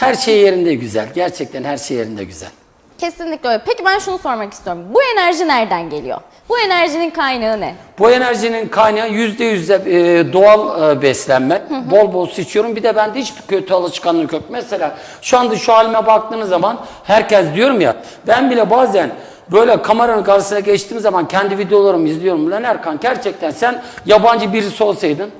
Her şey yerinde güzel. Gerçekten her şey yerinde güzel. Kesinlikle öyle. Peki ben şunu sormak istiyorum. Bu enerji nereden geliyor? Bu enerjinin kaynağı ne? Bu enerjinin kaynağı yüzde yüzde e, doğal e, beslenme. Bol bol su içiyorum. Bir de bende hiçbir kötü alışkanlık yok. Mesela şu anda şu halime baktığınız zaman herkes diyorum ya ben bile bazen böyle kameranın karşısına geçtiğim zaman kendi videolarımı izliyorum. Lan Erkan gerçekten sen yabancı birisi olsaydın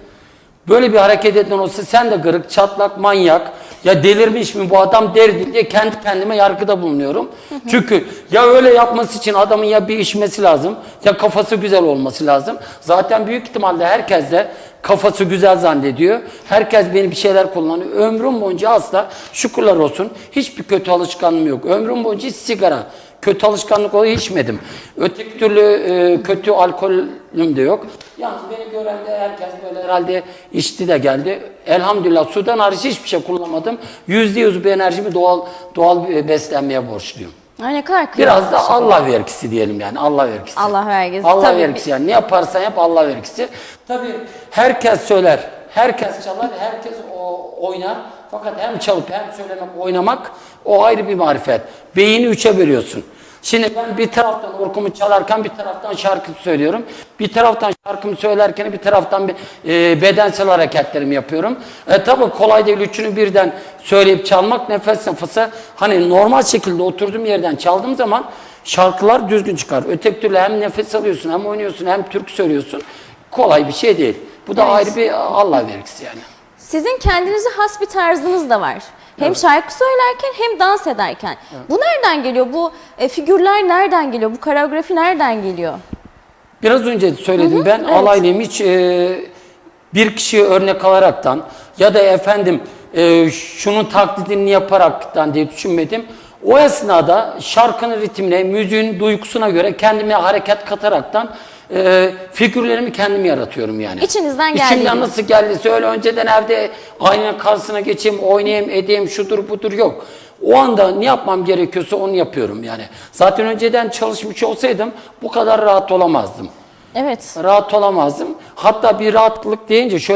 Böyle bir hareket eden olsa sen de kırık, çatlak, manyak, ya delirmiş mi bu adam derdi diye kendi kendime yargıda bulunuyorum. Çünkü ya öyle yapması için adamın ya bir işmesi lazım ya kafası güzel olması lazım. Zaten büyük ihtimalle herkes de kafası güzel zannediyor. Herkes beni bir şeyler kullanıyor. Ömrüm boyunca asla şükürler olsun hiçbir kötü alışkanlığım yok. Ömrüm boyunca hiç sigara, kötü alışkanlık olayı içmedim. Öteki türlü e, kötü alkolüm de yok. Yalnız beni gören de herkes böyle herhalde içti de geldi. Elhamdülillah sudan hariç hiçbir şey kullanmadım. Yüzde yüz bir enerjimi doğal doğal beslenmeye borçluyum. Ay ne kadar Biraz da Allah vergisi diyelim yani Allah vergisi. Allah vergisi, Allah tabii. vergisi yani ne yaparsan yap Allah vergisi. Tabii herkes söyler, herkes çalar, herkes o oynar. Fakat hem çalıp hem söylemek, oynamak o ayrı bir marifet. Beyni üçe bölüyorsun. Şimdi ben bir taraftan orkumu çalarken bir taraftan şarkı söylüyorum. Bir taraftan şarkımı söylerken bir taraftan bir, e, bedensel hareketlerimi yapıyorum. E tabi kolay değil üçünü birden söyleyip çalmak nefes nefese. Hani normal şekilde oturduğum yerden çaldığım zaman şarkılar düzgün çıkar. Öteki türlü hem nefes alıyorsun hem oynuyorsun hem türkü söylüyorsun. Kolay bir şey değil. Bu da Evet. ayrı bir Allah vergisi yani. Sizin kendinize has bir tarzınız da var. Hem şarkı söylerken hem dans ederken. Bu nereden geliyor? Bu e, figürler nereden geliyor? Bu koreografi nereden geliyor? Biraz önce söyledim ben evet. alaylıyım hiç e, bir kişiyi örnek alaraktan ya da efendim e, şunun taklidini yaparaktan diye düşünmedim. O esnada şarkının ritmine, müziğin duygusuna göre kendime hareket kataraktan e, figürlerimi kendim yaratıyorum yani. İçinizden geldiği İçimden nasıl geldiyse öyle önceden evde aynanın karşısına geçeyim, oynayayım, edeyim, şudur budur yok. O anda ne yapmam gerekiyorsa onu yapıyorum yani. Zaten önceden çalışmış olsaydım bu kadar rahat olamazdım. Evet. Rahat olamazdım. Hatta bir rahatlık deyince şöyle